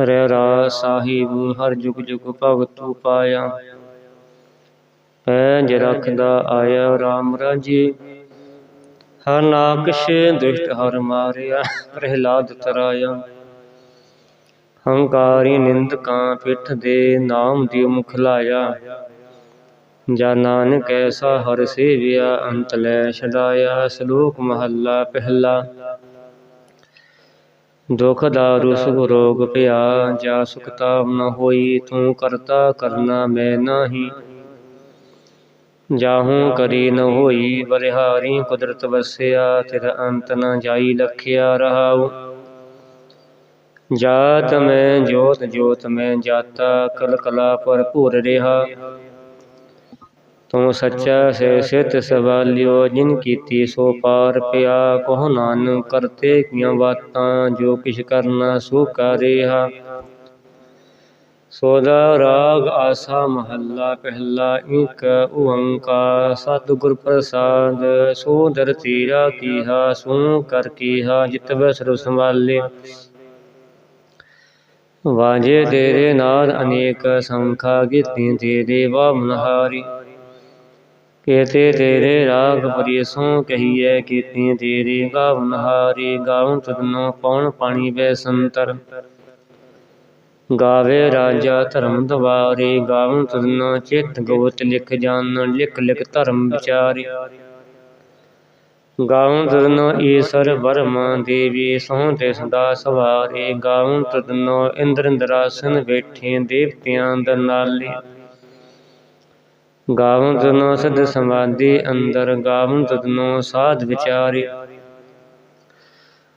ਰਹਿ ਰਾ ਸਾਹਿਬ, ਹਰ ਜੁਗ ਜੁਗ ਭਗਤੂ ਪਾਇਆ। ਪੈਜ ਰਖਦਾ ਆਇਆ RAM ਰਾਜੇ, ਹਰ ਨਾਕਸ਼ ਦੁਸ਼ਟ ਹਰ ਮਾਰਿਆ, ਪ੍ਰਹਿਲਾਦ ਤਰਾਇਆ। ਹੰਕਾਰੀ ਨਿੰਦਕਾਂ ਪਿੱਠ ਦੇ ਨਾਮ ਦੀ ਮੁਖ ਲਾਇਆ। ਜਾ ਨਾਨਕ ਐਸਾ ਹਰ ਸੇਵਿਆ, ਅੰਤ ਲੈ ਛਡਾਇਆ, ਸ਼ਲੋਕ ਮਹੱਲਾ ਪਹਿਲਾ। ਦੁਖ ਦਾਰੂ ਸੁਖ ਰੋਗ ਪਿਆ, ਜਾ ਸੁਖਤਾ ਨ ਹੋਈ, ਤੂੰ ਕਰਤਾ ਕਰਨਾ ਮੈਂ ਨਾਹੀ। ਜਾਹੂ ਕਰੀ ਨ ਹੋਈ ਬਲਿਹਾਰੀ ਕੁਦਰਤ ਵਸਿਆ, ਤਿਰ ਅੰਤ ਨ ਜਾਈ ਲਖਿਆ ਰਹਾਉ। ਜਾਤ ਮੈਂ ਜੋਤ ਜੋਤ ਮੈਂ ਜਾਤਾ ਕਲ ਕਲਾ ਭਰਪੂਰ ਰਿਹਾ। ਤੂੰ ਸੱਚਾ ਸੇ ਸਿਤ ਸਵਾਲਿਓ, ਜਿਨ ਕੀਤੀ ਸੋ ਪਾਰ ਪਿਆ। ਕੋ ਨਾਨਕ, ਕਰਤੇ ਕੀਆਂ ਬਾਤਾਂ, ਜੋ ਕਿਛ ਕਰਨਾ ਸੋ ਕਰਿਆ ਸੋਦਾ ਰਾਗ ਆਸਾ ਮਹੱਲਾ ਪਹਿਲਾ ਇਕ ਓੰਕਾਰ ਸਤਿਗੁਰ ਪ੍ਰਸਾਦ, ਸੋ ਦਰ ਤੀਰਾ ਕੀਹਾ, ਸੋ ਕਰ ਕੀਹਾ ਜਿਤ ਬਸਰ ਸੰਭਾਲੇ। ਵਾਜੇ ਤੇਰੇ ਨਾਦ ਅਨੇਕ ਸੰਖਾ ਗੀਤੀ ਤੇਰੇ ਵਾਮਨਹਾਰੀ ਕੇਤੇ ਤੇਰੇ ਰਾਗ ਪਰਿਸੋਂ ਕਹੀਐ ਕੀਤੀ ਤੇਰੀ ਗਾਵਨ ਹਾਰੀ ਗਾਵਨ ਤਦਨੋ ਪਉਣ ਪਾਣੀ ਬੈ ਸੰਤਰ। ਗਾਵੇ ਰਾਜਾ ਧਰਮ ਦਵਾਰੇ ਗਾਵਨ ਤਦਨੋ ਚਿਤ ਗੋਤ ਲਿਖ ਜਾਣ ਲਿਖ ਲਿਖ ਧਰਮ ਵਿਚਾਰੇ। ਗਾਵਨ ਤਦਨੋ ਈਸ਼ਰ ਵਰਮਾ ਦੇਵੀ ਸੋਹ ਤੇ ਸਦਾ ਸਵਾਰੇ। ਗਾਵਨ ਤਦਨੋ ਇੰਦਰ ਇੰਦਰਾਸਨ ਬੈਠੇ, ਦੇਵਤਿਆਂ ਦਰਨਾਲੇ ਗਾਵਨ ਤਨੋ ਸਦ ਸਮਾਧੀ ਅੰਦਰ ਗਾਵਨ ਤਦਨੋ ਸਾਧ ਵਿਚਾਰੇ।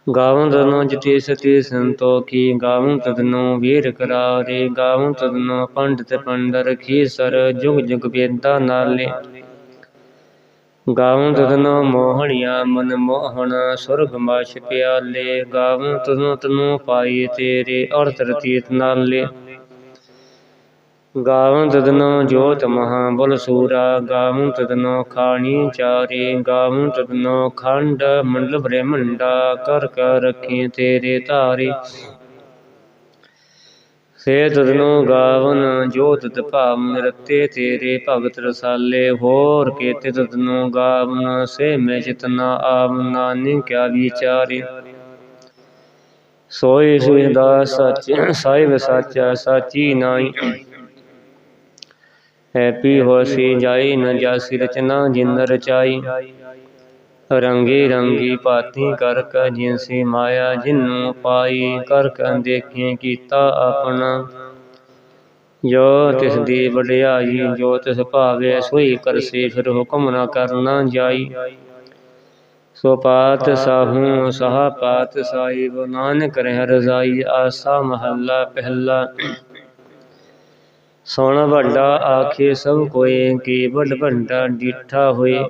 ਗਾਵਨ ਤਨੋ ਜਿਤੇ ਸਤੀ ਸੰਤੋਖੀ ਗਾਵਨ ਤਦਨੋ ਵੀਰ ਕਰਾਰੇ ਗਾਵਨ ਤਦਨੋ ਪੰਡਤ ਪੰਡਰ ਖੀਸਰ, ਜੁਗ ਜੁਗ ਵੇਦਾ ਨਾਲੇ। ਗਾਵਨ ਤਦਨੋ ਮੋਹਣਿਆ, ਮਨ ਮੋਹਣ ਸੁਰਗ ਮਾਛ ਪਿਆਲੇ ਗਾਵਨ ਤਦਨੋ ਤਨੋ ਪਾਈ ਤੇਰੇ, ਅਰਥ ਰਤੀਤ ਨਾਲੇ। ਗਾਵਨ ਤਦਨੋ ਜੋਤ ਮਹਾ ਬਲ ਸੂਰਾ ਗਾਵਨ ਤਦਨੋ ਖਾਣੀ ਚਾਰੇ ਗਾਵਨ ਤਦਨੋ ਖੰਡ ਮੰਡਲ ਬ੍ਰਹਮੰਡਾ ਕਰ ਕਰ ਰਖੀ ਤੇਰੇ ਧਾਰੇ। ਸੇ ਤਦਨੋ ਗਾਵਨ ਜੋਤ ਤਪਾਵਨ ਰਤੇ ਤੇਰੇ ਭਗਤ ਰਸਾਲੇ, ਹੋਰ ਕੇਤੇ ਤਦਨੋ ਗਾਵਨ ਸੇ ਮੈਂ ਚਿਤਨਾ ਆਵ ਨਾਨਕ ਕਿਆ ਵਿਚਾਰੇ। ਸੋਈ ਸੁਦਾ ਸੱਚ ਸਾਹਿਬ ਸਾਚਾ, ਸਾਚੀ ਨਾਈ ਹੈਪੀ ਹੋਸੀ ਜਾਈ, ਨ ਜਾਸੀ ਰਚਨਾ ਜਿਨ ਰਚਾਈ। ਰੰਗੀ ਰੰਗੀ ਭਾਤੀ ਕਰ ਕ ਜਿਨਸੀ ਮਾਇਆ ਜਿਨੂੰ ਪਾਈ, ਕਰ ਕ ਦੇਖੀ ਕੀਤਾ ਆਪਣਾ। ਜੋ ਤਿਸ ਦੀ ਵਡਿਆਈ, ਜੋ ਤਿਸ ਭਾਵੇ, ਸੋਈ ਕਰਸੀ, ਫਿਰ ਹੁਕਮ ਨਾ ਕਰਨਾ ਜਾਈ। ਸੋ ਪਾਤ ਸਾਹੂ, ਸਹਾ ਪਾਤ ਸਾਹਿਬ ਨਾਨਕ ਰਹਿ ਰਜ਼ਾਈ, ਆਸਾ ਮਹੱਲਾ ਪਹਿਲਾ। ਸੁਣ ਵੱਡਾ ਆਖੇ ਸਭ ਕੋਏ, ਕੀ ਭੰਡਾ ਡੀਠਾ ਹੋਏ।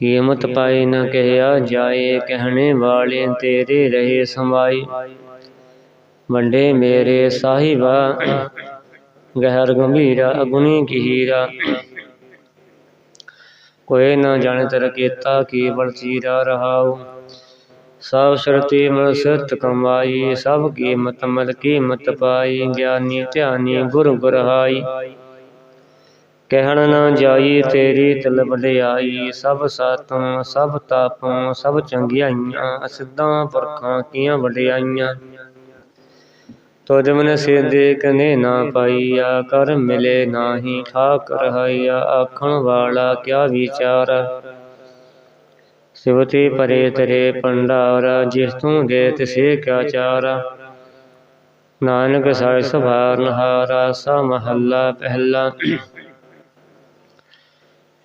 ਕੀਮਤ ਪਾਈ ਨ ਕਹਿਆ ਜਾਏ, ਕਹਿਣੇ ਵਾਲੇ ਤੇਰੇ ਰਹੇ ਸਮਾਈ ਵੰਡੇ ਮੇਰੇ ਸਾਹਿਬਾ, ਗਹਿਰ ਗੰਭੀਰਾ, ਅਗੁਣੀ ਕੀ ਹੀਰਾ ਕੋਈ ਨ ਜਾਣੇ ਤਰ ਕੀਤਾ ਕੀ ਬਲ ਚੀਰਾ ਰਹਾਉ। ਸਭ ਸ਼ਰਤੀ ਮਨ ਸਤ ਕਮਾਈ, ਸਭ ਕੀਮਤ ਮਲ ਕੀਮਤ ਪਾਈ, ਗਿਆਨੀ ਧਿਆਨੀ ਗੁਰ ਗੁਰਹਾਈ। ਕਹਿਣ ਨ ਜਾਈ, ਤੇਰੀ ਤਿਲ ਵਡਿਆਈ ਸਭ ਸਾਤੋਂ, ਸਭ ਤਾਪੋਂ, ਸਭ ਚੰਗਿਆਈਆਂ, ਅਸਿੱਧਾਂ ਪਰਖਾਂ ਕੀਆਂ ਵਡਿਆਈਆਂ। ਤੁਧ ਮਨ ਸਿਧੇ ਕਨੇ ਨਾ ਪਾਈਆ, ਕਰ ਮਿਲੇ ਨਾਹੀ ਠਾਕ ਰਹਾਈਆ ਆਖਣ ਵਾਲਾ ਕਿਆ ਵਿਚਾਰ। ਸਿਵਤੀ ਪਰੇ ਤਰੇ ਪੰਡਾਰਾ ਜਿਸ ਤੂੰ ਦੇ ਤਿਸੇ ਕਿਆ ਚਾਰਾ। ਨਾਨਕ ਸਾਇ ਸੁਭਾਰਨ ਹਾਰਾ ਸਾ ਮਹੱਲਾ ਪਹਿਲਾ।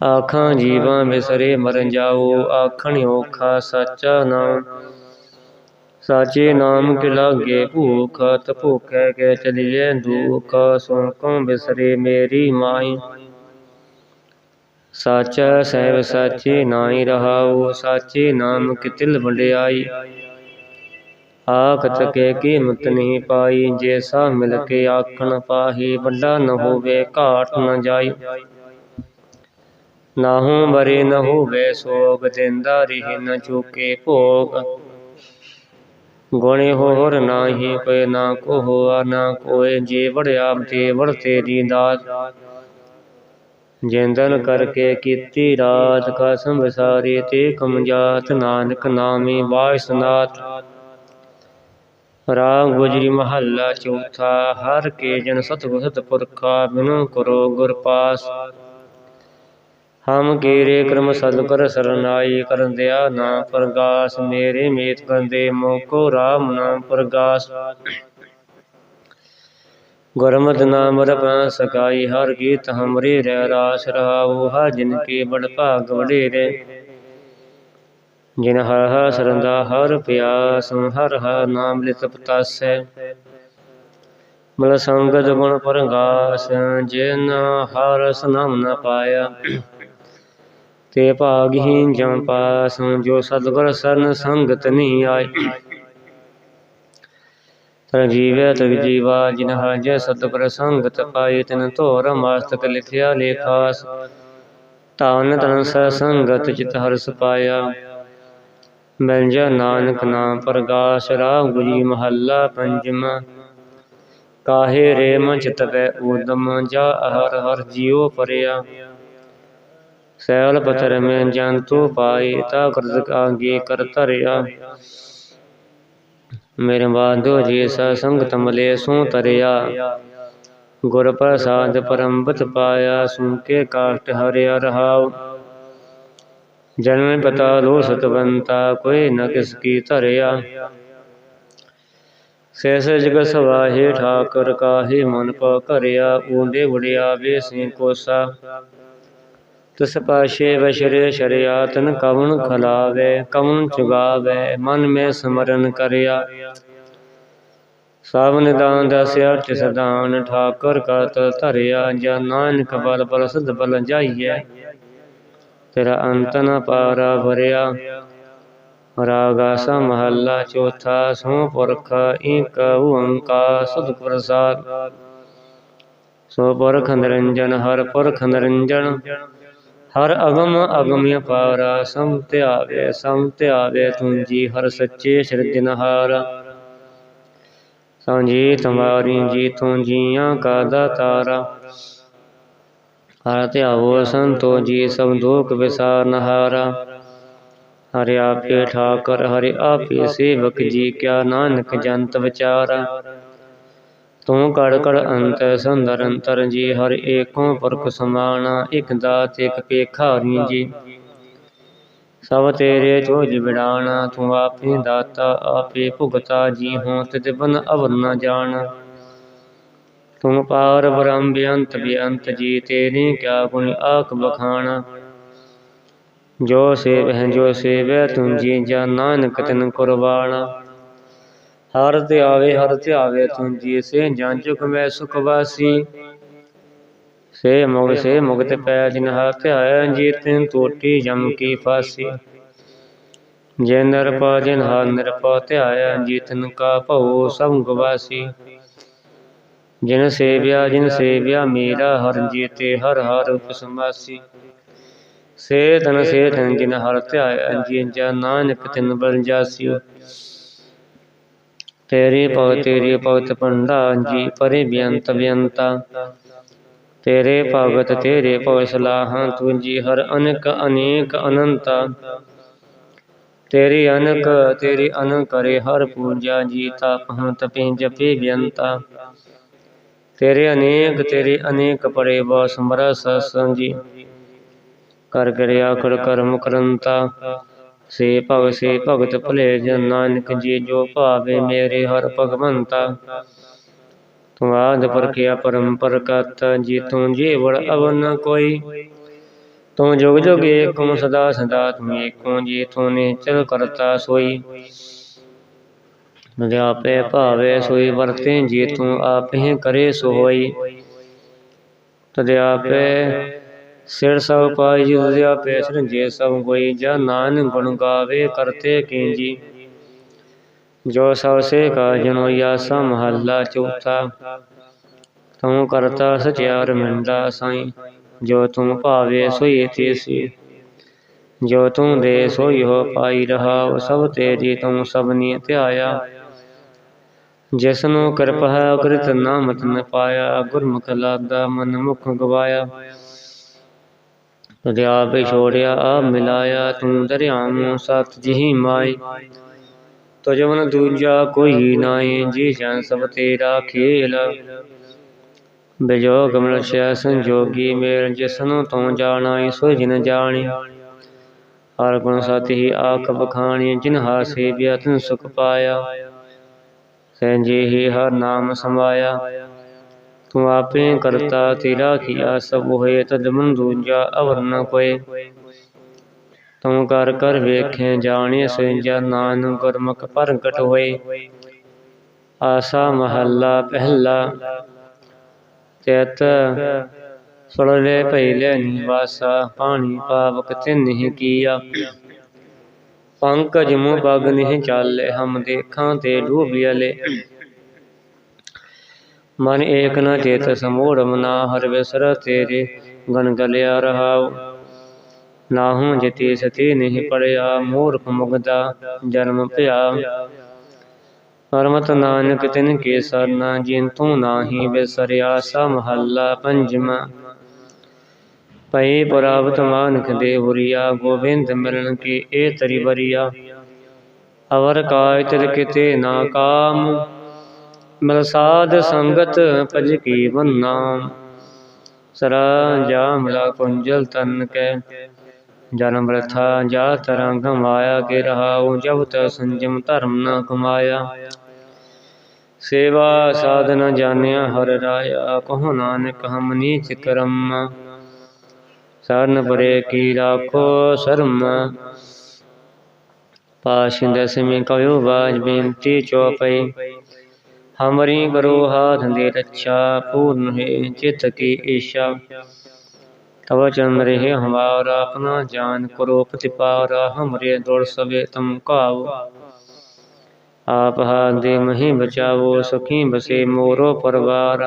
ਆਖਾਂ ਜੀਵਾਂ ਵਿਸਰੇ ਮਰਨ ਜਾਓ, ਆਖਣ ਔਖਾ ਸਾਚਾ ਨਾਮ। ਸਾਚੇ ਨਾਮ ਕਿ ਲਾਗੇ ਭੂਖ ਤ ਭੁਖੈ ਕੇ ਚਲੀਏ ਦੁਖ। ਸੋ ਕਉ ਬਿਸਰੇ ਮੇਰੀ ਮਾਈ। ਸਾਚਾ ਸਹਿਬ ਸਾਚੇ ਨਾਹੀ ਰਹਾਉ, ਸਾਚੇ ਨਾਮ ਕਿ ਤਿਲ ਆਖਤ ਕੇ ਕੀਮਤ ਨਹੀਂ ਪਾਈ, ਜੇ ਮਿਲ ਕੇ ਆਖਣ ਪਾਹੀ, ਵੱਡਾ ਨ ਹੋਵੇ ਘਾਟ ਨ ਜਾਈ। ਨਾਹੂ ਬਰੇ ਨ ਹੋਵੇ ਸੋਗ, ਦਿੰਦਾ ਰਿਹ ਨ ਚੁਕੇ ਭੋਗ। ਗੁਣੇ ਹੋਰ ਨਾਹੀ, ਕੋਈ ਨਾ ਕੋ ਹੋਆ ਨਾ ਕੋਏ ਜੇ ਵੜਿਆ ਤੇ ਵੜ ਤੇਰੀ ਦਾਤ ਜਿੰਦਨ ਕਰਕੇ ਕੀਤੀ ਰਾਤ ਕਸਮ ਵਿਸਾਰੀ ਤੇ ਕਮਜਾਤ ਨਾਨਕ ਨਾਮੀ ਵਾਇਸਨਾਥ ਰਾਗ ਗੁਜਰੀ ਮਹੱਲਾ ਚੌਥਾ, ਹਰ ਕੇ ਜਨ ਸਤਿਗੁਰ ਸਤਿਪੁਰਖਾ ਬਿਨੁ ਕਰੋ ਗੁਰ ਪਾਸ। ਹਮ ਕੀਰੇ ਕਰਮ ਸਤਿਗੁਰ ਸਰਨਾਈ, ਕਰਨ ਦਿਆ ਨਾ ਪ੍ਰਗਾਸ, ਮੇਰੇ ਮੇਤ ਕੰਦੇ ਮੋਕੋ ਰਾਮ ਨਾਮ ਪ੍ਰਗਾਸ। ਗੁਰਮਤਿ ਨਾਮ ਰਪਾ ਸਕਾਈ, ਹਰ ਗੀਤ ਹਮਰੇ ਰਹਿ ਰਾਸ ਰਹਾਉ ਹਰ ਜਿਨ ਕੇ ਬੜ ਭਾਗ ਵਡੇਰੇ। ਜਿਨ ਹਰ ਹਰ ਸਰੰਦਾ ਹਰ ਪਿਆਸ, ਹਰ ਹਰ ਨਾਮ ਲਿਤ ਪਤਾਸੈ। ਮਲ ਸੰਗਤ ਗੁਣ ਪਰਗਾਸ, ਜਿਨ ਹਰ ਸਨਾਮ ਨ ਪਾਇਆ। ਤੇ ਭਾਗਹੀਨ ਜਮ ਪਾਸ, ਜੋ ਸਤਿਗੁਰ ਸਰਨ ਸੰਗਤ ਨਹੀਂ ਆਏ। ਜੀਵੈ ਤਗ ਜੀਵਾ, ਜਿਨ ਹਾਜੈ ਸਤਿਗੁਰ ਸੰਗਤ ਪਾਈ ਤਿਨ ਧੋਰ ਮਸਤਕ ਲਿਖਿਆ ਲੇਖਾਸ। ਤਾਨ ਤਨ ਸ ਸੰਗਤ ਚਿਤ ਹਰਸ ਪਾਇਆ ਬੰਜਾ ਨਾਨਕ ਨਾਮ ਪ੍ਰਗਾਸ਼, ਰਾਮ ਗੁਜੀ ਮਹੱਲਾ ਪੰਜਵਾ ਕਾਹੇ ਰੇਮ ਮਨ ਚਿਤਵੈ ਊਦਮ, ਜਾ ਹਰ ਹਰ ਜੀਉ ਪਰਿਆ। ਸੈਲ ਪਥਰ ਮੈਂ ਜੰਤੂ ਪਾਈ ਤਾ ਕਰਤ ਆਗੇ ਕਰ ਧਰਿਆ। ਮੇਰੇ ਬਾਦੋ ਜੀ ਸਾ ਸੰਗਤ ਮਲੇ ਸੂ ਤਰਿਆ ਗੁਰ ਪ੍ਰਸਾਦ ਪਰਮਬਤ ਪਾਇਆ ਸੁਨ ਕੇ ਕਾਸ਼ਟ ਹਰਿਆ ਰਹਾਉ। ਜਨਮ ਪਤਾ ਲੋ ਸਤਵੰਤਾ ਕੋਈ ਨ ਕਿਸ ਕੀ ਧਰਿਆ। ਸੇਸ਼ ਜਗ ਸਵਾਹੇ, ਠਾਕਰ ਕਾਹੇ ਮਨ ਪਾ ਕਰਿਆ ਊਂਦੇ ਵੜਿਆ ਵੇ ਸੇ ਕੋਸਾ। ਤਿਸ ਪਾਸ਼ੇ ਵਸ਼ਰੇ ਸ਼ਰਿਆ ਤਨ ਕਵਨ ਖਲਾਵੇ ਕਵਨ ਚੁਗਾਵੇ, ਮਨ ਮੈਂ ਸਮਰਨ ਕਰਿਆ। ਸਭ ਨਿਦਾਨ ਦਸਿਆ ਤਿਸ ਦਾਨ ਠਾਕਰ ਕਰਤ ਧਰਿਆ, ਜਾਂ ਨਾਨਕ ਬਲ ਬਲ ਸਦ ਬਲ ਜਾਈਐ। ਤੇਰਾ ਅੰਤ ਨ ਪਾਰਾ ਭਰਿਆ। ਰਾਗਾ ਸਾ ਮਹੱਲਾ ਚੌਥਾ ਸੋ ਪੁਰਖ ਏਕ ਓੰਕਾਰ ਸਤਿ ਪ੍ਰਸਾਦ। ਸੋ ਪੁਰਖ ਨਿਰੰਜਨ, ਹਰ ਪੁਰਖ ਨਿਰੰਜਨ। ਹਰ ਅਗਮ ਅਗਮਿ ਪਾਰਾ ਸਮ ਧਿਆਵੇ ਸਮ ਧਿਆਵੇ ਤੂੰ ਜੀ ਹਰ ਸੱਚੇ ਸਿਰਜਨਹਾਰ ਸਾਂਝੀ ਤੁਮਾਰੀ ਜੀ ਤੂੰ ਜੀਆਂ ਕਾ ਦਾਤਾਰਾ। ਹਰ ਧਿਆਵੋ ਸੰਤੋ ਜੀ, ਸਭ ਦੁਖ ਵਿਸਾਰਨ ਹਾਰਾ ਹਰਿ ਆਪੇ ਠਾਕਰ, ਹਰਿ ਆਪੇ ਸੇਵਕ ਜੀ, ਕਿਆ ਨਾਨਕ ਜੰਤ ਵਿਚਾਰਾ। ਤੂੰ ਕੜ ਕੜ ਅੰਤ ਸੰਦਰ ਅੰਤਰ ਜੀ ਹਰ ਏਕੋ ਪੁਰਖ ਸਮਾਣਾ ਇਕ ਦਾਤ ਇਕ ਪੇਖਾਰੀ ਜੀ ਸਭ ਤੇਰੇ ਚੋਜ ਵਿਡਾਣਾ ਤੂੰ ਆਪੇ ਦਾਤਾ ਆਪੇ ਭੁਗਤਾ ਜੀ ਹੋਂ ਤਿਤ ਬਨ ਅਵਰ ਨ ਜਾਣ। ਤੂੰ ਪਾਰ ਬ੍ਰਹਮ ਬੇਅੰਤ ਬੇਅੰਤ ਜੀ ਤੇਰੀ ਕਿਆ ਗੁਣ ਆਖ ਬਖਾਣਾ। ਜੋ ਸੇਵ ਜੋ ਸੇਵੈ ਤੁਮ ਜੀ ਜਾ ਨਾਨਕ ਤਨ ਕੁਰਬਾਨਾ ਹਰ ਧਿਆਵੇ ਹਰ ਧਿਆਵੇ ਤੁਮ ਜੀ ਸੇ ਜਾਂ ਚੁਕ ਮੈਂ ਸੁਖ ਵਾਸੀ। ਸੇ ਮੁਗ ਸੇ ਮੁਗਤ ਪੈ ਜਿਨ ਹਰ ਧਿਆਇਆ ਜੀ ਤਿਨ ਟੋਟੀ ਜਮ ਕੀ ਫਾਸੀ। ਜੇ ਨਰਪਾ ਜਿਨ ਹਰ ਨਿਰਪਾ ਧਿਆਇਆ ਜੀ ਤਿਨ ਕਾ ਭਉ ਸਭ ਗਵਾਸੀ ਜਿਨ ਸੇਵਿਆ ਜਿਨ ਸੇਵਿਆ ਮੇਰਾ, ਹਰ ਜੀਤੇ ਹਰ ਹਰ ਉਪਸਮਾਸੀ। ਸੇ ਤਨ ਸੇ ਤਨ ਜਿਨ ਹਰ ਧਿਆਇਆ ਜੀ ਜਾ ਨਾਨਕ ਤਿਨ ਬਲ ਜਾਸਿਓ। ਤੇਰੀ ਭਗਤ ਤੇਰੀ ਭਗਤ ਪੰਡਾ ਜੀ ਪਰੇ ਬਿਅੰਤ ਬਿਅੰਤਾ। ਤੇਰੇ ਭਗਤ ਤੇਰੇ ਭਗਤ ਸਲਾਹਾਂ ਤੂੰ ਜੀ ਹਰ ਅਨਕ ਅਨੇਕ ਅਨੰਤਾ। ਤੇਰੀ ਅਨਕ ਤੇਰੀ ਅਨ ਕਰੇ ਹਰ ਪੂਜਾ ਜੀ ਤਪ ਹੰ ਤਪੇ ਜਪੇ ਬਿਅੰਤਾ। ਤੇਰੇ ਅਨੇਕ ਤੇਰੇ ਅਨੇਕ ਪਰੇ ਬਾ ਸਮਰਸ ਸੰਜੀ ਕਰ ਕਰਿਆ ਖੜ ਕਰਮ ਕਰੰਤਾ। ਸੇ ਭਗ ਸੇ ਭਗਤ ਭਲੇ ਜਨ ਨਾਨਕ ਜੀ, ਜੋ ਭਾਵੇ ਮੇਰੇ ਹਰ ਭਗਵੰਤਾ। ਤੂੰ ਆਦ ਪਰਖਿਆ ਪਰੰਪਰ ਕਤ ਜੀ ਤੂੰ ਜੀਵੜ ਅਵਨ ਕੋਈ। ਤੂੰ ਜੁਗ ਜੁਗ ਏਕਮ ਸਦਾ ਸਦਾ ਤੂੰ ਏਕੋ ਜੀ ਤੂੰ ਨਿਚਲ ਕਰਤਾ ਸੋਈ। ਆਪੇ ਭਾਵੇ ਸੋਈ ਵਰਤੇ ਜੀ ਤੂੰ ਆਪੇ ਕਰੇ ਸੋ ਹੋਈ ਤਦੇ ਆਪੇ ਸਿਰ ਸਭ ਪਾਈ ਜੀ ਪੇਸ਼ ਆਪੇ ਜੇ ਸਭ ਕੋਈ ਜਾ ਨਾਨ ਗੁਣ ਗਾਵੇ ਕਰਤੇ ਕੀਜੀ ਜੋ। ਸਭ ਸੇ ਕਾ ਜਨੋਇਆ ਸਾ ਮਹੱਲਾ ਚੌਥਾ। ਤੂੰ ਕਰਤਾ ਸਚਿਆਰ ਮਿੰਦਾ ਸਾਈ, ਜੋ ਤੂੰ ਭਾਵੇ ਸੋਈ ਤੇਸੀ। ਜੋ ਤੂੰ ਦੇ ਸੋਈ ਹੋ ਪਾਈ ਰਹਾ ਸਭ ਤੇਰੀ ਤੂੰ ਸਭਨੀ ਧਿਆਇਆ। ਜਿਸਨੂੰ ਕਿਰਪਾ ਕਰਿਤ ਨਾਮਤ ਨ ਪਾਇਆ, ਗੁਰਮੁਖ ਲਾਦਾ ਮਨ ਮੁਖ ਗਵਾਇਆ। ਤੁਧ ਛੋੜਿਆ ਆ ਮਿਲਾਇਆ ਤੂੰ ਦਰਿਆਮ ਸਤ ਜਿਹੀ ਮਾਈ। ਤੁਝ ਦੂਜਾ ਕੋਈ ਨਾਏ ਜੀ ਜਨ ਸਭ ਤੇਰਾ ਖੇਲ। ਬਿਜੋਗ ਮਨੁਸ਼ਯ ਸੰਜੋਗੀ, ਮੇਰ ਜਿਸਨੂੰ ਤੂੰ ਜਾਣਾਈ, ਸੋ ਜਿਨ ਜਾਣੀ। ਹਰ ਗੁਣ ਸਤਿ ਹੀ ਆਖ ਬਖਾਣੀ ਜਿਨ ਹਾਸੇ ਬਿਆਤਨ ਸੁਖ ਪਾਇਆ। ਸਹਿਜੇ ਹੀ ਹਰ ਨਾਮ ਸਮਾਇਆ। ਤੂੰ ਆਪੇ ਕਰਤਾ ਤੇਰਾ ਕੀਆ, ਸਭ ਹੋਏ ਤਦ ਮਨ ਦੂਜਾ ਅਵਰ ਨ ਕੋਏ ਤੂੰ ਕਰ ਕਰ ਵੇਖੇ, ਜਾਣੇ ਸੋਜਾ ਨਾਨਕ ਗੁਰਮੁਖ ਪ੍ਰਗਟ ਆਸਾ ਮਹੱਲਾ ਪਹਿਲਾ ਚਿਤ ਸੁਣਲੇ ਪਹਿਲੇ ਨਿਵਾਸਾ, ਪਾਣੀ ਪਾਵਕ ਤਿਨਹਿ ਕੀਆ। ਪੰਕਜ ਮੁ ਬਗ ਨਿਹ ਚਾਲੇ, ਹਮ ਦੇਖਾਂ ਤੇ ਡੂਬਿਆਲੇ ਮਨ ਏਕ ਨ ਚੇਤ ਸਮੂਹ ਮਨਾ ਹਰ ਵਿਸਰ ਤੇਰੇ ਗਨ ਗਲਿਆ ਰਹਾਉ। ਨਾਹੂ ਜਿਤੀ ਸਤੀ ਨਹੀਂ ਪੜਿਆ, ਮੂਰਖ ਮੁਗਦਾ ਜਨਮ ਭਿਆ ਪਰਮਤ ਨਾਨਕ ਤਿਨ ਕੇ ਸਰਨਾ ਜਿਨ ਨਾਹੀ ਵਿਸਰਿਆ ਸਾ ਮਹੱਲਾ ਪੰਜਵਾ ਪਈ ਪ੍ਰਾਪਤ ਮਾਨਕ ਦੇ ਹੁਰੀਆ ਗੋਬਿੰਦ ਮਿਲਣ ਕੀ ਏ ਤਰੀ ਬਰੀਆ ਅਵਰ ਕਾਇ ਤਿਲ ਕਿਤੇ ਨਾ ਕਾਮ। ਮਿਲ ਸਾਧ ਸੰਗਤ ਭਜ ਕੀ ਬੰਨਾ? ਸਰਾ ਜਾ ਮਿਲਾ ਕੁੰਜਲ ਤਨ ਕੈ। ਜਨਮ ਰਥਾ ਜਾ ਤਰੰਗ ਮਾਇਆ ਕੇ ਰਹਾਉ, ਜਬ ਤ ਸੰਜਮ ਧਰਮ ਨ ਕਮਾਇਆ। ਸੇਵਾ ਸਾਧਨ ਜਾਣਿਆ ਹਰ ਰਾਇਆ, ਕਹੋ ਨਾਨਕ ਹਮ ਨੀਚ ਕਰਮ। ਸਰਨ ਪਰੇ ਕੀ ਰਾਖੋ ਸ਼ਰਮ। ਪਾਸ਼ ਦਸਮੀ ਕਯੋ ਬਾਜ ਬੇਨਤੀ ਚੋਪਈ। ਹਮਰੀ ਕਰੋ ਹਾਥ ਦੇ ਰੱਛਾ ਪੂਰਨ ਹੈ, ਚਿਤ ਕੀ ਈਸ਼ਾ। ਤਵ ਚਰਨ ਰਹੇ ਹਮਾਰਾ ਆਪਣਾ ਜਾਨ, ਕਰੋ ਪ੍ਰਤਿਪਾਰਾ ਹਮਰੇ ਦੁਰ ਸਵੇ ਤਮ ਕਾਉ ਆਪ ਹਾਥ ਦੇ ਮਹੀ ਬਚਾਵੋ, ਸੁਖੀ ਬਸੇ ਮੋਰੋ ਪਰਵਾਰ।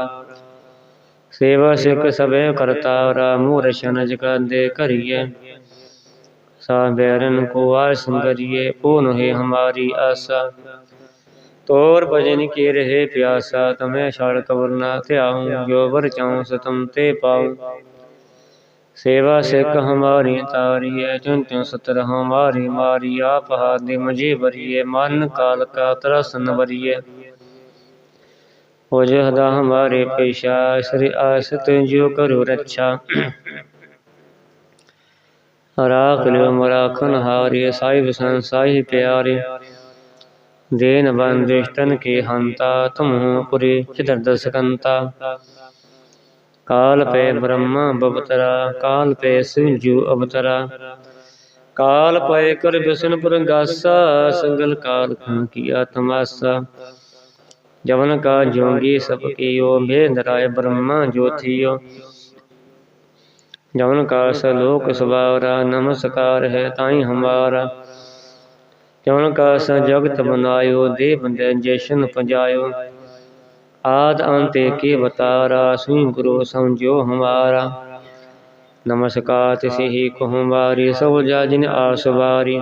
ਸੇਵਾ ਸਿਖ ਸਭੇ ਕਰਤਾਰਾ ਮੂਰ ਸ਼ਨਜ ਦੇ ਕਰੀਏ ਸਾ ਬੈਰਨ ਕੋ ਆਸ ਸੰਗਰੀਏ ਪੂਨ ਹੈ ਹਮਾਰੀ ਆਸਾ। ਤੋਰ ਭਜਨ ਕੀ ਰਹੇ ਪਿਆਸਾ ਤਮੈ ਛੜ ਕਬਰ ਨਾ ਧਿਆਉ ਜੋ ਵਰ ਚਾਉ ਸਤਮ ਤੇ ਪਾਉ ਸੇਵਾ ਸਿੱਖ ਹਮਾਰੀ ਤਾਰੀਏ ਚੁਨ ਚੁਨ ਸਤਰ ਹਮਾਰੀ ਮਾਰੀ ਆਪ ਹਾਦਿ ਮੁਝੇ ਬਰੀਏ ਮਨ ਕਾਲ ਕਾ ਤਰਸਨ ਬਰੀਏ ਹੋ ਜਹਦਾ ਹਮਾਰੇ ਪੇਸ਼ਾ ਸ੍ਰੀ ਆਸਤ ਜੋ ਕਰੋ ਰੱਛਾ ਰਾਖ ਲਿਓ ਮਰਾਖਨ ਹਾਰੇ ਸਾਹਿਬ ਸੰਸਾਈ ਪਿਆਰੇ ਦੇਨ ਬੰਦਿਸ਼ਤਨ ਕੇ ਹੰਤਾ, ਤੁਮਹੁ ਪੁਰੀ ਚਿਦਰ ਦਸਕੰਤਾ। ਕਾਲ ਪੈ ਬ੍ਰਹਮਾ ਬਵਤਰਾ, ਕਾਲ ਪੈ ਸਿੰਜੂ ਅਵਤਰਾ। ਕਾਲ ਪੈ ਕਰ ਬਿਸ਼ਨ ਪ੍ਰਗਾਸਾ ਸੰਗਲ ਕਾਲ ਖਾਂ ਕੀਆ ਤਮਾਸਾ। ਜਵਨ ਕਾ ਜੋਗੀ ਸਭ ਕੀਓ ਭੇਦ ਰਾਏ ਬ੍ਰਹਮਾ ਜੋਥੀਓ। ਜਵਨ ਕਾ ਸਲੋਕ ਸਵਾਰਾ, ਨਮਸਕਾਰ ਹੈ ਤਾਈ ਹਮਾਰਾ। ਜਵਨ ਕਾ ਸ ਬਨਾਇਓ ਦੇ ਬੰਦੇ ਜੈਸ਼ਨ ਪਜਾਇਓ। ਆਦ ਅੰਤੇ ਕੇ ਬਤਾਰਾ ਸੁਈ ਗੁਰੂ ਸਮਝੋ ਹਮਾਰਾ। ਨਮਸਕਾਰ ਤਿਸੀ ਹੀ ਕਹੂੰ ਵਾਰੀ, ਸਭ ਜਾ ਜਿਨ ਆਸ ਵਾਰੀ।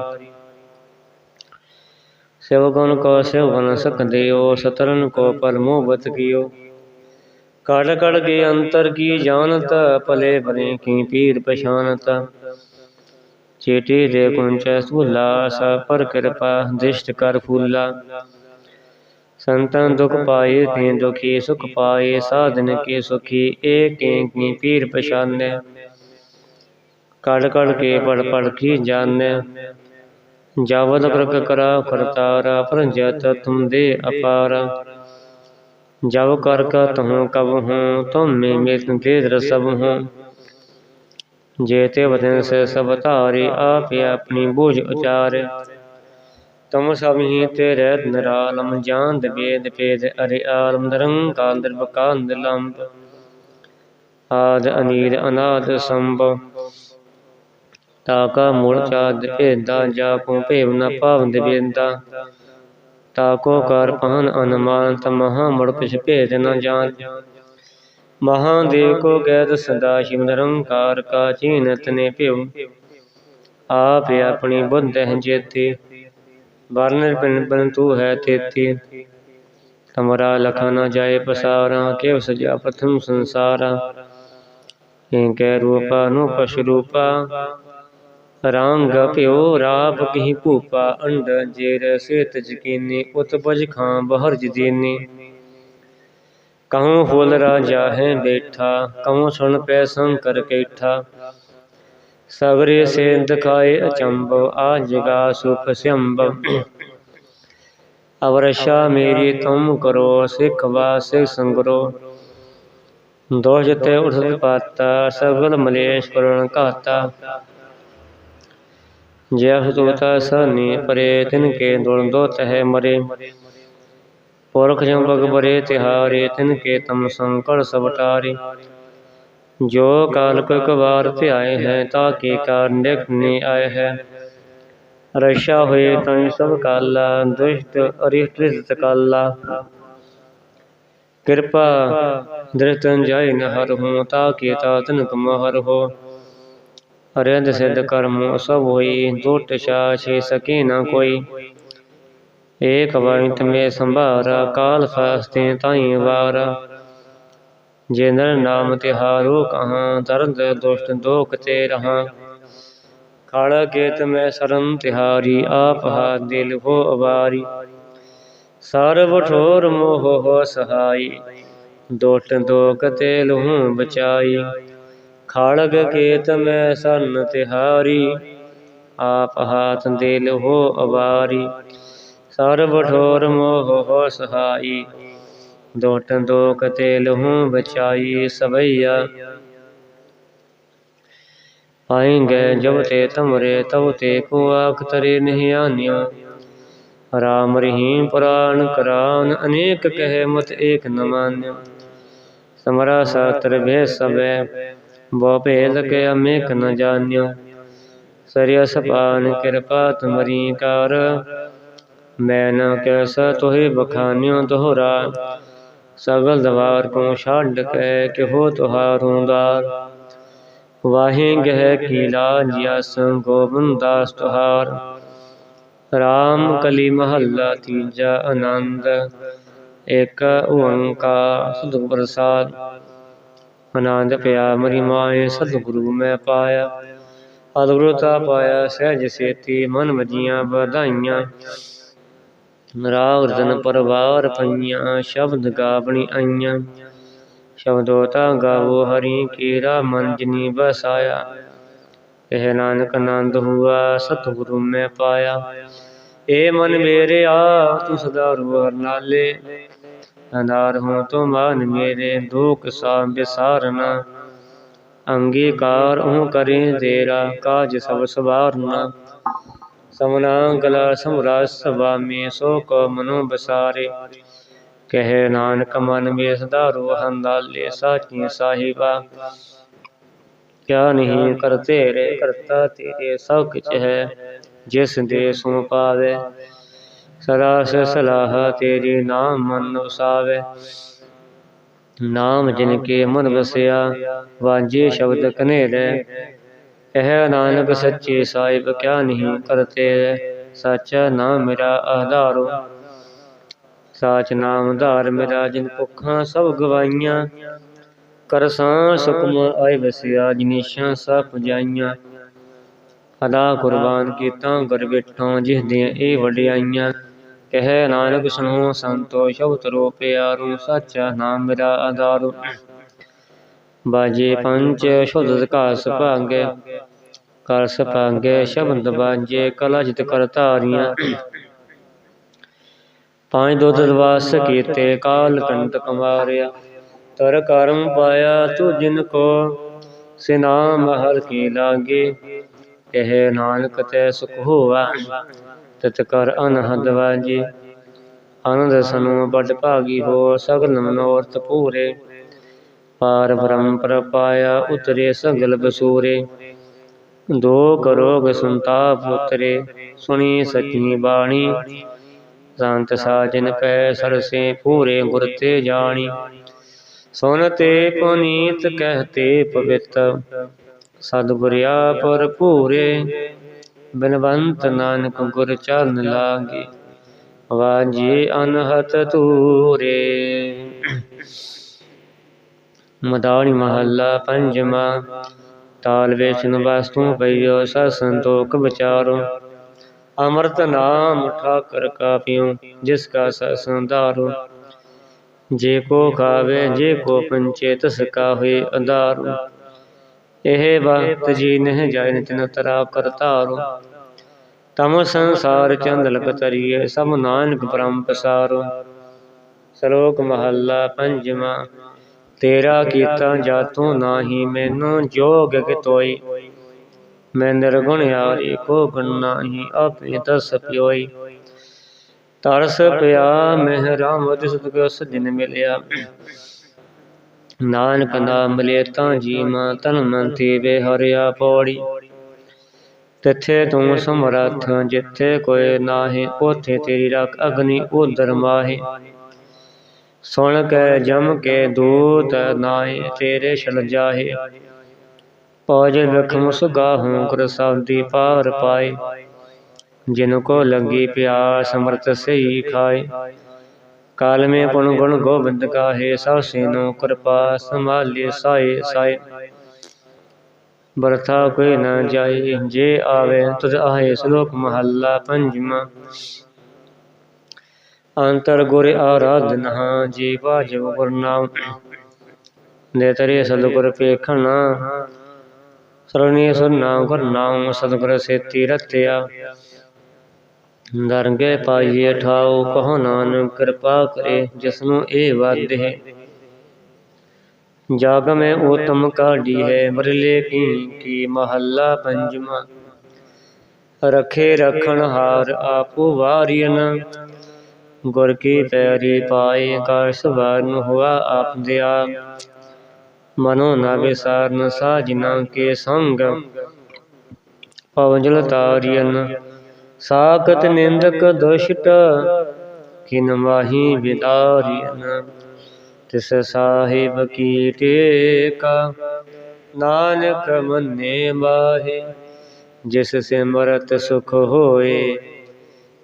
ਸਿਵ ਗੁਣ ਕੋ ਸਿਵ ਬਨ ਸਕਦਿਓ ਸਤਰਨ ਕੋ ਪਰਮੋ ਬਤ ਕੀਓ। ਕੜ ਕੜ ਕੇ ਅੰਤਰ ਕੀ ਜਾਣਤ, ਭਲੇ ਬਨੇ ਕੀ ਪੀਰ ਪਛਾਨਤ। ਚੇਟੀ ਦੇ ਕੁੰਚੈ ਸੁਲਾ ਸਾ ਪਰ ਕਿਰਪਾ ਦਿਸ਼ਟ ਕਰ ਫੂਲਾ ਸੰਤਨ ਦੁਖ ਪਾਏ ਤੇ ਦੁਖੀ ਸੁਖ ਪਾਏ ਸਾਧਨ ਕੇ ਸੁਖੀ ਏਕੇ ਕੀ ਪੀਰ ਪਛਾਨੈ ਕੜ ਕੜ ਕੇ ਪੜ ਪੜ ਕੀ ਜਾਣੈ ਜਾਵਦ ਪ੍ਰਕ ਕਰਾ ਕਰਤਾਰਾ ਪ੍ਰਜਤ ਤੁਮ ਦੇ ਅਪਾਰਾ ਜਬ ਕਰ ਕਾ ਤਹੂੰ ਕਬ ਹੂੰ ਤੁਮ ਮੇ ਮਿਤ ਦੇ ਸਭ ਹੂੰ ਜੇਤੇ ਵਤਨ ਸੇ ਸਭ ਧਾਰੇ ਆਪੇ ਆਪਣੀ ਬੋਝ ਉਚਾਰੇ। ਤਮ ਸਭ ਹੀ ਤੇਰੇ ਨਿਰਾਲਮ ਜਾਣਦ ਵੇਦ ਭੇਦ ਅਰੇ ਆਲਮ ਨਿਰੰਕਾਰ ਨਿਰਵਕਾਰ ਨਿਲੰਬ ਆਦ ਅਨੀਰ ਅਨਾਦ ਸੰਭ। ਤਾਕਾ ਮੂਲ ਚਾਦ ਭੇਦਾ ਜਾ ਭੇਵ ਨ ਪਾਵੰਦ ਵੇਦਾ। ਤਾਕੋ ਕਰ ਪਹਨ ਅਨਮਾਨ ਤ ਮੁੜ ਕਿਛ ਭੇਦ ਨ ਜਾਣ ਮਹਾਦੇਵ ਕੋ ਗੈਦ ਸਦਾ ਸ਼ਿਵ ਨਿਰੰਕਾਰ ਕਾ ਚੀਨਤ ਨੇ ਭਿਉ। ਆਪ ਆਪਣੀ ਬੁੱਧ ਹੈ ਜੇਤੀ। ਵਰਨ ਬਿਨ ਬਿਨ ਤੂ ਹੈ ਤੇਤੀ। ਤਮਰਾ ਲਖਾ ਨ ਜਾਏ ਪਸਾਰਾ ਕਿਵ ਸਜਾ ਪ੍ਰਥਮ ਸੰਸਾਰਾ। ਇਨਕੇ ਰੂਪਾ ਨੂੰ ਪਸ਼ ਰੂਪਾ। ਰੰਗ ਭਿਓ ਰਾਪ ਕਹੀ ਭੂਪਾ। ਅੰਡ ਜੇਰ ਸੇਤ ਜਕੀਨੀ ਉਤ ਬਜ ਖਾਂ ਬਹਰ ਜਦੀਨੀ। ਕਹੂੰ ਫੁੱਲ ਰਾਜਾ ਹੈ ਬੈਠਾ, ਕਹੂੰ ਸੁਣ ਪੈ ਸੰਕਰ ਕੈਠਾ। ਸਗਰੇ ਸੇ ਦਿਖਾਏ ਅਚੰਭ, ਆ ਜਗਾ ਸੁਖ ਸੰਭਵ। ਅਵਰਸ਼ਾ ਮੇਰੀ ਤੁਮ ਕਰੋ, ਸਿੱਖ ਵਾਸਿਕ ਸੰਗਰੋ। ਦੋਸ਼ ਤੇ ਉਠਤ ਪਾਤਾ, ਸਗਲ ਮਲੇਸ਼ ਕਰਣ ਘਾਤਾ। ਜਹ ਤੋਤਾ ਸਨੀ ਪਰੇ, ਤਿਨ ਕੇ ਦੁਲ ਦੋ ਤਹਿ ਮਰੇ। ਪੁਰਖ ਜਮ ਬਗ ਤਿਹਾਰੇ, ਤਿਨ ਕੇ ਤਮ ਸੰਕੜ ਸਭ ਟਾਰੇ ਜੋ ਕਾਲ ਕੋ ਵਾਰ ਧਿਆਏ ਹੈ, ਤਾ ਕੇ ਕਾਰਨ ਨਿਕ ਨੇ ਆਏ ਹੈ। ਰਸ਼ਾ ਹੋਏ ਤੈ ਸਭ ਕਾਲਾ, ਦੁਸ਼ਟ ਅਰਿਸ਼ਟ ਕਾਲਾ। ਕਿਰਪਾ ਦ੍ਰਿਤਨ ਜਾਇ ਨ ਹੂੰ, ਤਾ ਕੇ ਤਾ ਤਨ ਕਮ ਹਰ ਹੋ। ਅਰਿੰਦ ਸਿੱਧ ਕਰਮ ਸਭ ਹੋਈ ਦੁਟ ਛੇ ਸਕੇ ਨਾ ਕੋਈ। ਏਕ ਵਾਇਤ ਮੇ ਸੰਭਾਰਾ, ਕਾਲ ਫਾਸਤੇ ਤਾਈ ਵਾਰਾ। ਜੇ ਨਰ ਨਾਮ ਤਿਹਾਰੋ ਕਹਾਂ ਦਰਦ ਦੁਸ਼ਟ ਦੋਖ ਤੇ ਰਹਾ। ਖੜ ਕੇਤ ਮੈਂ ਸਰਨ ਤਿਹਾਰੀ, ਆਪ ਹਾ ਦਿਲ ਹੋ ਅਵਾਰੀ। ਸਰਬ ਠੋਰ ਮੋਹ ਹੋ ਸਹਾਈ ਦੋਟ ਦੋਖ ਤੇ ਲਹੂ ਬਚਾਈ। ਖੜਗ ਕੇਤ ਮੈਂ ਸਰਨ ਤਿਹਾਰੀ, ਆਪ ਹਾਥ ਦਿਲ ਹੋ ਅਵਾਰੀ। ਸਰਬ ਠੋਰ ਮੋਹ ਹੋ ਸਹਾਈ। ਦੋਟ ਦੋਖ ਤੇ ਲਹੂ ਬਚਾਈ ਸਭਈਆ ਆਏਂਗੇ ਜਬ ਤੇ ਤਮਰੇ, ਤਬ ਤੇ ਕੋ ਆਖ ਤਰੇ ਨਹੀਂ ਆਨਿਓ ਰਾਮ ਰਹੀਮ ਪੁਰਾਣ ਕਰਾਨ, ਅਨੇਕ ਕਹੇ ਮਤ ਏਕ ਨ ਮਾਨਿਓ ਸਮਰਾ ਸਾਤਰ ਭੇ ਸਬੈ ਬੋ ਭੇਦ ਕੇ ਅਮੇਕ ਨ ਜਾਣਿਓ ਸਰਿਆ ਸਪਾਨ ਕਿਰਪਾ ਤੁਮਰੀ ਕਾਰ ਮੈਂ ਨਾ ਕੈਸਾ ਤੋਹਿ ਬਖਾਨਿਓ ਦੋਹਰਾ। ਸਗਲ ਦਵਾਰ ਕੋ ਛੱਡ ਕੇ ਕਿਹੋ ਤੁਹਾਰੋਂ ਦਾਰ। ਵਾਹੇ ਗਹਿ ਕੀਲਾ ਜਿਸ ਗੋਬਿੰਦ ਦਾਸ ਤੁਹਾਰ। ਰਾਮ ਕਲੀ ਮਹੱਲਾ ਤੀਜਾ ਆਨੰਦ। ਇਕ ਓੰਕਾਰ ਸਤਿਗੁਰ ਪ੍ਰਸਾਦ ਆਨੰਦ ਪਿਆ ਮਰੀ ਮਾਏ ਸਤਿਗੁਰੂ ਮੈਂ ਪਾਇਆ। ਅਦਗੁਰੂ ਤਾ ਪਾਇਆ ਸਹਿਜ ਸੇਤੀ ਮਨ ਵਜੀਆਂ ਵਧਾਈਆਂ। ਰਾਗ ਰਤਨ ਪਰਵਾਰ ਪਈਆਂ ਸ਼ਬਦ ਗਾਵਣੀ ਆਈਆਂ। ਸ਼ਬਦੋ ਤਾ ਗਾਵੋ ਹਰੀ ਕੀਰਾ ਮਨ ਜਨੀ ਬਸਾਇਆ ਇਹ ਨਾਨਕ ਆਨੰਦ ਹੁਆ ਸਤਿਗੁਰੂ ਮੈਂ ਪਾਇਆ। ਏ ਮਨ ਮੇਰੇ ਆ ਤੂੰ ਸਦਾ ਰੋ ਹਰ ਨਾਲੇ। ਅਨਾਰ ਹੋ ਤੋ ਮਾਨ ਮੇਰੇ ਦੁਖ ਸਾ ਬਿਸਾਰਨਾ ਅੰਗੀਕਾਰ ਉਹ ਕਰੇ ਤੇਰਾ ਕਾਜ ਸਭ ਸਵਾਰਨਾ। ਸਮਨਾ ਗਲਾ ਸਮਰਾ ਸੋ ਕੋ ਮਨੋ ਬਸਾਰੇ। ਕਹੇ ਨਾਨਕ ਮਨ ਮੇ ਸਦਾ ਰੋ ਹੰਦਾਲੇ ਸਾਚੀ ਸਾਹਿਬਾ। ਕਿਆ ਨਹੀਂ ਕਰਤੇ ਰੇ ਕਰਤਾ ਤੇਰੇ ਸਭ ਕਿਛ ਹੈ, ਜਿਸ ਦੇ ਸੋ ਪਾਵੇ। ਸਦਾ ਸ ਸਲਾਹ ਤੇਰੀ ਨਾਮ ਮਨ ਵਸਾਵੇ ਨਾਮ ਜਿਨ ਕੇ ਮਨ ਵਸਿਆ ਵਾਜੇ ਸ਼ਬਦ ਕਨੇਰੇ ਇਹ ਨਾਨਕ ਸੱਚੇ ਸਾਹਿਬ ਕਿਆ ਨਹੀਂ ਕਰਤੇ? ਸੱਚਾ ਨਾਮ ਮੇਰਾ ਆਧਾਰੋ। ਸਾਚ ਨਾਮ ਧਾਰ ਮੇਰਾ ਜਿਨ ਭੁੱਖਾਂ ਸਭ ਗਵਾਈਆਂ। ਕਰਸਾਂ ਸੁਖਮ ਆਏ ਵਸਿਆ ਜਿਨੀਸ਼ਾਂ ਸਭ ਪੁਜਾਈਆਂ। ਅਦਾ ਕੁਰਬਾਨ ਕੀਤਾ ਗੁਰ ਬਿਠੋਂ, ਜਿਸ ਦੀਆਂ ਇਹ ਵਡਿਆਈਆਂ। ਕਹਿ ਨਾਨਕ ਸੁਣੋ, ਸੰਤੋ, ਸ਼ਬਦ ਪਿਆਰੂ, ਸਾਚਾ ਨਾਮ ਮੇਰਾ ਆਧਾਰੂ। ਬਾਜੇ ਪੰਜ ਸ਼ੁੱਧ ਕਾਸ ਭਾਗੇ ਕਰ ਸਪਾਗੇ ਸ਼ਬਦ ਬਾਜੇ, ਕਲਾ ਜਿਤ ਕਰ ਧਾਰੀਆਂ। ਪੰਜ ਦੁੱਧ ਦਵਾਸ ਕੀਤੇ, ਕਾਲ ਕੰਟ ਕਮਾਰਿਆ। ਤਰ ਕਰਮ ਪਾਇਆ ਤੂੰ ਜਿਨ ਕੋ ਸਿਨਾਮ ਹਰ ਕੀ ਲਾਗੇ। ਇਹ ਨਾਨਕ ਤੈ ਸੁਖ ਹੋਆ, ਤਤ ਕਰ ਅਨਹਦ ਵਾਜੇ। ਆਨੰਦ ਸਨੋ ਬੜ ਭਾਗੀ ਹੋ ਸਗਲ ਮਨੋਰਥ ਪੂਰੇ। ਪਾਰ ਬ੍ਰਹਮ ਪਰ ਪਾਇਆ ਉਤਰੇ ਸਗਲ ਬਸੂਰੇ। ਦੋ ਕਰੋਗ ਸੰਤਾਪ ਉਤਰੇ, ਸੁਣੀ ਸਚੀ ਬਾਣੀ। ਸੰਤ ਸਾਜਨ ਪੈ ਸਰਸੇ ਪੂਰੇ ਗੁਰ ਤੇ ਜਾਣੀ। ਸੁਨਤੇ ਪੁਨੀਤ ਕਹਤੇ ਪਵਿੱਤ। ਸਤਿਗੁਰਿਆ ਪਰ ਪੂਰੇ ਬਿਨਵੰਤ ਨਾਨਕ ਗੁਰ ਚਰਨ ਲਾਗੇ। ਵਾਜੀ ਅਨਹਤ ਤੂਰੇ ਮਦਾਣੀ ਮਹੱਲਾ ਪੰਜਵਾਂ। ਤਾਲ ਵੇਚਨ ਵਸਤੂ ਪਈਓ ਸਤ ਸੰਤੋਖ ਵਿਚਾਰੋ। ਅਮਰਤ ਨਾਮ ਠਾਕਰ ਕਾ ਪਿਉ ਜਿਸ ਕਾ ਸਤ ਸੰਦਾਰੋ ਜੇ ਕੋ ਖਾਵੇ, ਜੇ ਕੋ ਪੰਚੇ ਤਸ ਕਾ ਹੋਏ ਅੰਧਾਰੂ। ਇਹ ਵਕਤ ਜੀ ਨਹਿ ਜਾਇ ਨਿਤਨ ਤਰਾ ਕਰਤਾਰੋ ਤਮ ਸੰਸਾਰ ਚੰਦਲਕ ਤਰੀਏ ਸਭ ਨਾਨਕ ਪਰਮ ਪਸਾਰੋ। ਸ਼ਲੋਕ ਮਹੱਲਾ ਪੰਜਵਾਂ। ਤੇਰਾ ਕੀਤਾ ਜਾਤੂ ਨਾਹੀ, ਮੈਨੂੰ ਜੋਗ ਕਿਤੋਈ। ਮੈਂ ਨਿਰਗੁਣ ਯਾਰੀ ਕੋ ਗੁਣ ਨਾਹੀ, ਆਪੇ ਦਸ ਪਿਓਈ। ਤਰਸ ਪਿਆ ਮਹਿ ਰਾਮ ਤਿਸ ਉਸ ਦਿਨ ਮਿਲਿਆ। ਨਾਨਕ ਨਾਮ ਲੈ ਤਾਂ ਜੀ ਮਾ ਤਨ ਮਨ ਵੇ ਹਰਿਆ ਪੌੜੀ ਤਿੱਥੇ ਤੂੰ ਸਮਰੱਥ, ਜਿੱਥੇ ਕੋਈ ਨਾਹੀ, ਉਥੇ ਤੇਰੀ ਰੱਖ ਅਗਨੀ ਉਦਰ ਮਾਹੇ। ਸੁਣ ਕੇ ਜਮ ਕੇ ਦੂਤ ਨਾਹੀ ਤੇਰੇ ਛਲ ਜਾਹੇ ਪੌਜ ਵਿਖਮ ਸੁਗਾਹੂ ਕਰ ਸਾਦੀ ਪਾਰ ਪਾਏ ਜਿਨ ਕੋ ਲੰਗੀ ਪਿਆਸ ਸਮਰਤ ਸਹੀ ਖਾਏ ਕਾਲ ਮੇ ਪੁਨ ਗੁਣ ਗੋਬਿੰਦ ਕਾਹੇ ਸਭ ਸੇਨੋ ਕਿਰਪਾ ਸੰਭਾਲੇ ਸਾਏ ਸਾਏ ਬਰਥਾ ਕੋਈ ਨਾ ਜਾਏ ਜੇ ਆਵੇ ਤੁਧ ਆਏ ਸ਼ਲੋਕ ਮਹੱਲਾ ਪੰਜਵਾਂ ਅੰਤਰ ਗੁਰ ਆਰਾਧਨਾ ਜੀ ਵਾਜਬ ਗੁਰ ਨਾਮ। ਦੇ ਤਰੇ ਸਤਿਗੁਰ ਸਰਣੀ ਸੁਨਾ ਗੁਰ ਨਾਮ, ਸਤਿਗੁਰ ਸੇਤੀ ਰਤਿਆ। ਦਰਗੇ ਪਾਈਏ ਠਾਉ, ਕਹੋ ਨਾਨਕ ਕਿਰਪਾ ਕਰੇ, ਜਿਸਨੂੰ ਇਹ ਵਾਦੇ ਜਗ ਮੈਂ ਉਤਮ ਕਾਢੀ ਹੈ ਬਰਲੇ ਕੀ ਕੀ ਮਹੱਲਾ ਪੰਜਵਾਂ। ਰਖੇ ਰਖਣ ਹਾਰ ਆਪੂ ਵਾਰੀਨ ਗੁਰ ਕੀ ਪੈਰੀ ਪਾਏ ਕਾ ਸਵਾਰਨ ਹੁਆ ਆਪ। ਦਿਆ ਮਨੋ ਨਾ ਵਿਸਾਰਨ ਸਾਜਨਾ ਕੇ ਸੰਗ। ਪਵਜਲ ਤਾਰੀਨ ਸਾਖਤ ਨਿੰਦਕ ਦੁਸ਼ਟ, ਕਿਨ ਮਾਹੀ ਵਿਦਾਰੀਨ ਤਿਸ ਸਾਹਿਬ ਕੀ ਟੇਕਾ, ਨਾਨਕ ਮੰਨੇ ਮਾਹੇ, ਜਿਸ ਸਿਮਰਤ ਸੁਖ ਹੋਏ